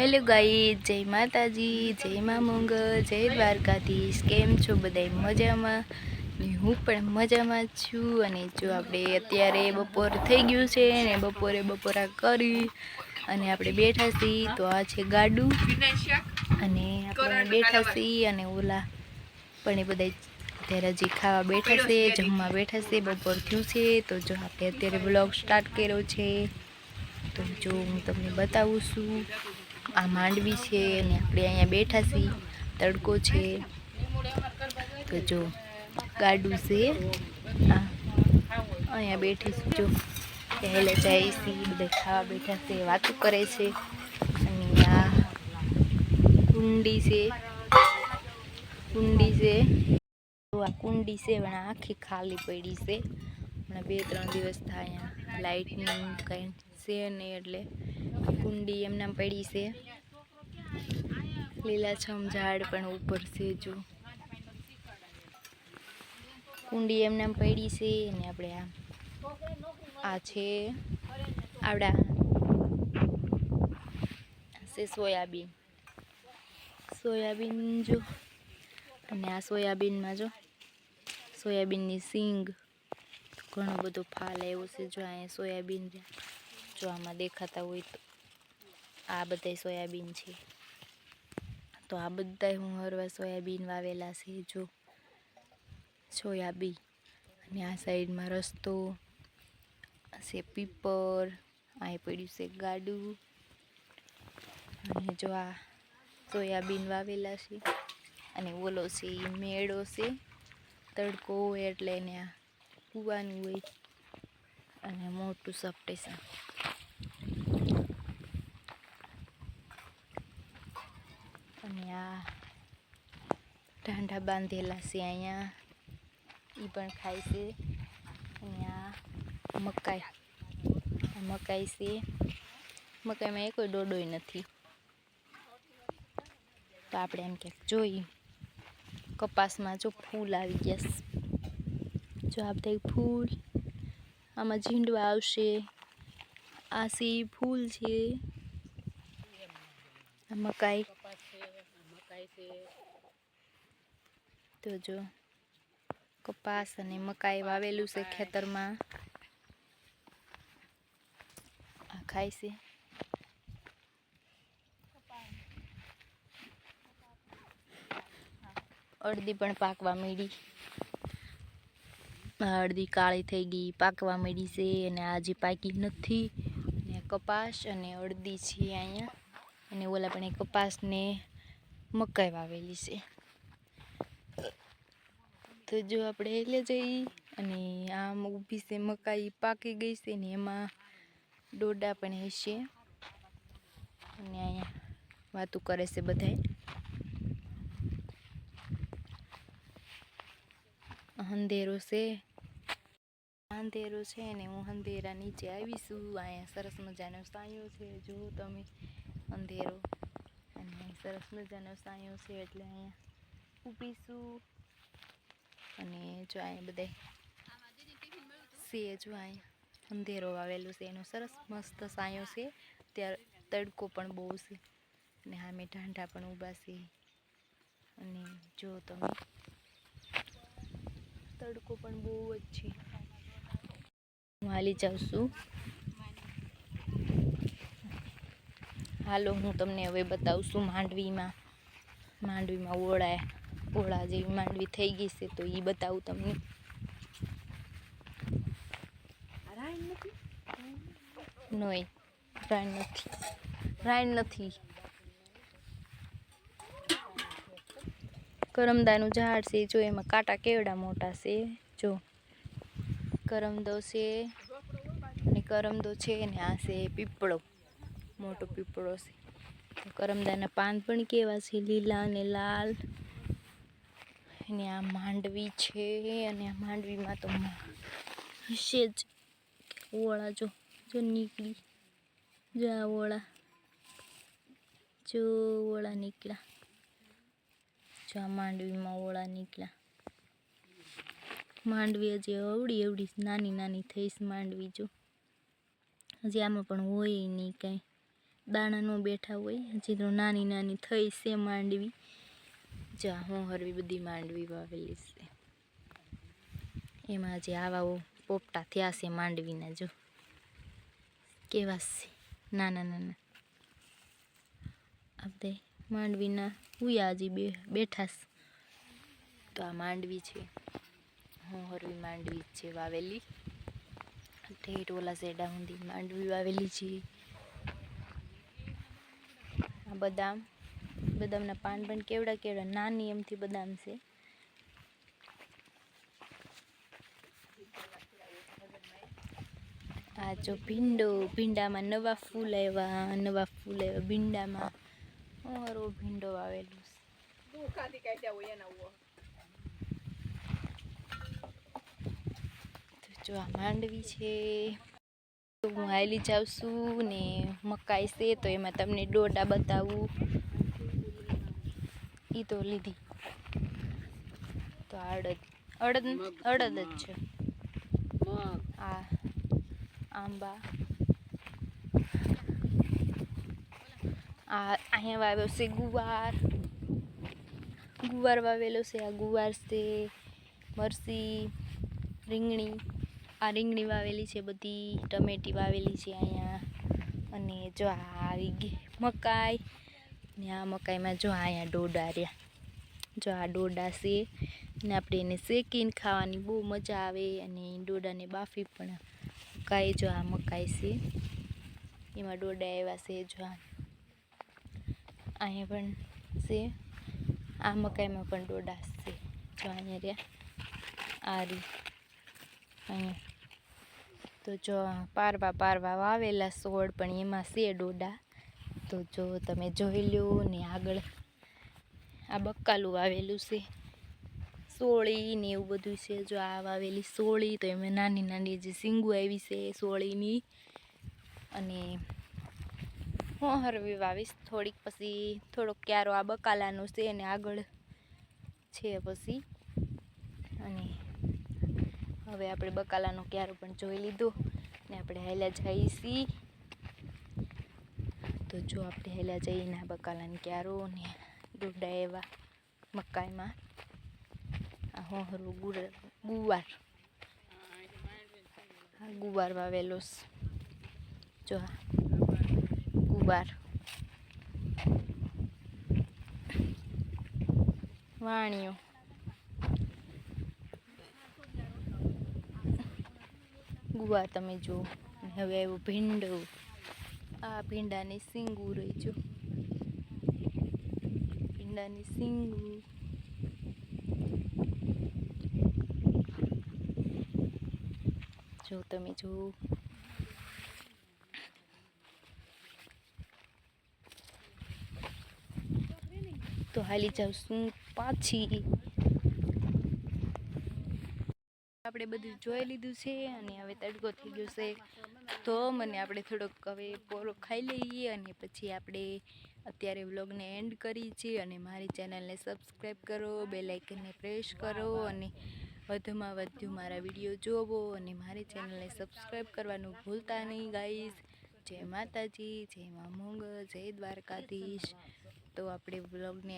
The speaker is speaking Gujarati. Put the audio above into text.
હેલો ગાઈ જય માતાજી, જય મા મંગ જય દ્વારકાધીશ. કેમ છો બધાય મજામાં? હું પણ મજામાં છું. અને જો આપણે અત્યારે બપોર થઈ ગયું છે ને બપોરે બપોરા કરી અને આપણે બેઠા છીએ, તો આ છે ગાડું. અને આપણે બેઠા છીએ અને ઓલા પણ એ બધા અત્યારે હજી ખાવા બેઠા છે, જમવા બેઠા છે, બપોર થયું છે, તો જો આપણે અત્યારે બ્લોગ સ્ટાર્ટ કર્યો છે. તો જો હું તમને બતાવું છું. આ માંડવી છે અને આપણે અહીંયા બેઠા છીએ. તડકો છે. તો જો, ગાડું છે. અહીંયા બેઠી છું. જો, પહેલે જાય છે, બધા ખાવા બેઠા છે, વાતો કરે છે. અને આ કુંડી છે. કુંડી છે. આ કુંડી છે, પણ આખી ખાલી પડી છે. હમણાં બે, ત્રણ દિવસ થાય અહીંયા લાઇટનું કંઈ છે નહીં એટલે. કુંડી એમનામ પડી છે. લીલાછમ ઝાડ પણ ઉપર છે જો. કુંડી એમનામ પડી છે અને આપણે આ આ છે આવડા. છે સોયાબીન. સોયાબીન જો. અને આ સોયાબીનમાં જો, સોયાબીનની સિંગ. ઘણો બધો ફાલ આવ્યો છે જો અહીંયા સોયાબીન જો આમાં દેખાતા હોય તો. આ બધા સોયાબીન છે. તો આ બધા હું હરવા સોયાબીન વાવેલા છે, જો. સોયાબીન. અને આ સાઈડમાં રસ્તો છે પીપર અહીં પડ્યું છે ગાડું. અને જો આ સોયાબીન વાવેલા છે. અને ઓલો છે એ મેળો છે. તડકો હોય એટલે એને આ કૂવાનું હોય. અને મોટું સપટેશન અને આ ઢાંઢા બાંધેલા છે અહીંયા. એ પણ ખાય છે. અને આ મકાઈ મકાઈ છે. મકાઈમાં એ કોઈ ડોડોય નથી. તો આપણે એમ ક્યાંક જોઈએ કપાસમાં જો ફૂલ આવી ગયા છે. જો આ બધા ફૂલ આમાં ઝીંડવા આવશે. આ સી ફૂલ છે. આ મકાઈ. તો જો, કપાસ અને મકાઈ વાવેલું છે ખેતરમાં. આ ખાય છે. અડધી પણ પાકવા માંડી. અડધી કાળી થઈ ગઈ, પાકવા મીડી છે અને આજે પાકી નથી. ને કપાસ અને અડધી છે અહીંયા. અને ઓલા પણ એ કપાસને મકાઈ વાવેલી છે. તો જો આપણે એટલે જઈ અને આમ ઊભી છે, મકાઈ પાકી ગઈ છે ને એમાં ડોડા પણ હશે. અને અહીંયા વાતું કરે છે બધાય. અંધેરો છે. અંધેરો છે ને હું અંધેરા નીચે આવીશું અહીંયા સરસ મજાનો સાયો છે. જો તમે અંધેરો. અને સરસ મજાનો સાયો છે એટલે અહીંયા ઊભીશું અને જો અહીંયા બધે છે જો અહીંયા અંધેરો વાવેલું છે, એનો સરસ મસ્ત સાયો છે. ત્યાર તડકો પણ બહુ છે અને સામે ઢાંઢા પણ ઊભા છે. અને જો તમે તડકો પણ બહુ જ છે. હું હાલી જાઉં છું. હાલો, હું તમને હવે બતાવું છું માંડવીમાં. માંડવીમાં ઓળા ઓળા જેવી માંડવી થઈ ગઈ છે તો એ બતાવું તમને. નહીં રાઈન નથી. રાઈન નથી. કરમદાનું ઝાડ છે જો એમાં કાંટા કેવડા મોટા છે જો. કરમદો છે અને કરમદો છે ને આ છે પીપળો મોટો પીપળો છે. કરમદાના પાન પણ કેવા છે લીલા અને લાલ. અને આ માંડવી છે અને આ માંડવીમાં તો હશે જ ઓળા જો જો નીકળી. જો આ ઓળા, જો ઓળા નીકળ્યા. જો આ માંડવીમાં ઓળા નીકળ્યા. માંડવી હજી અવડી અવડી નાની નાની થઈશ માંડવી જો. હજી આમાં પણ હોય નહીં કાંઈ. દાણા નો બેઠા હોય, હજી તો નાની નાની થઈ છે માંડવી. જા, હું હરવી બધી માંડવી વાવેલી છે. એમાં જે આવા પોપટા થયા છે માંડવીના, જો. કેવા છે? નાના નાના. આપણે માંડવીના ઉયા હજી બે, બેઠા તો આ માંડવી છે. હું હરવી માંડવી છે વાવેલી. ઠેઠ ઓલા સેડા સુધી માંડવી વાવેલી છે. આ બદામ બદામના પાન પણ કેવડા કેવડા, નાની એમથી બદામ છે. આ જો ભીંડો, ભીંડામાં નવા ફૂલ આવ્યા, નવા ફૂલ આવ્યા ભીંડામાં. ઓરો ભીંડો આવેલું છે. જો આ માંડવી છે. હું હાલી જાઉં છું ને મકાઈ છે, તો એમાં તમને ડોડા બતાવું. ઈ તો લીધી. તો અડદ. અડદ અડદ જ છે. આ આંબા. આ અહીંયા વાવ્યો છે ગુવાર. ગુવાર વાવેલો છે આ ગુવાર છે મરસી રીંગણી. આ રીંગણી વાવેલી છે બધી ટમેટી વાવેલી છે અહીંયા. અને જો આ આવી ગઈ મકાઈ. ને આ મકાઈમાં જો અહીંયા ડોડા રહ્યા. જો આ ડોડા છે ને આપણે એને શેકીને ખાવાની બહુ મજા આવે અને ડોડાને બાફી પણ મકાઈ જો આ મકાઈ છે. એમાં ડોડા એવા છે જો અહીંયા પણ છે. આ મકાઈમાં પણ ડોડા છે. જો અહીંયા રહ્યા. આ રી અહીંયા. તો જો પારવા પારવા વાવેલા સોળ પણ એમાં છે ડોડા. તો જો તમે જોઈ લો ને આગળ આ બકાલું વાવેલું છે. સોળી ને એવું બધું છે. જો આ વાવેલી સોળી તો એમાં નાની નાની જે સિંગુ આવી છે સોળીની. અને હું હરવી વાવીશ થોડીક પછી, થોડોક ક્યારો આ બકાલાનો છે અને આગળ છે પછી. અને હવે આપણે બકાલાનો ક્યારો પણ જોઈ લીધો ને આપણે હાલ્યા છીએ. તો જો આપણે હેલા જઈને આ બકાલાને ક્યારો ને ડોડા એવા મકાઈમાં. આ હોહરું ગુવાર. આ ગુવાર વાવેલો જો ગુવાર. વાણિયો. ગુવાર તમે જુઓ. હવે આવ્યું ભીંડો આ ભીંડાની સિંગુ રહી જો. ભીંડાની સિંગુ. જો તમે જો. તો હાલી જાઉં પાછી. આપણે બધું જોઈ લીધું છે અને હવે તડકો થઈ ગયો છે. તો મને આપણે થોડોક હવે પોરો ખાઈ લઈએ અને પછી આપણે અત્યારે વ્લોગને એન્ડ કરી છીએ અને મારી ચેનલને સબસ્ક્રાઈબ કરો બે લાઇકનને પ્રેસ કરો અને વધુમાં વધુ મારા વીડિયો જોવો અને મારી ચેનલને સબસ્ક્રાઈબ કરવાનું ભૂલતા નહીં ગાઈઝ જય માતાજી, જય મા જય દ્વારકાધીશ. તો આપણે વ્લોગને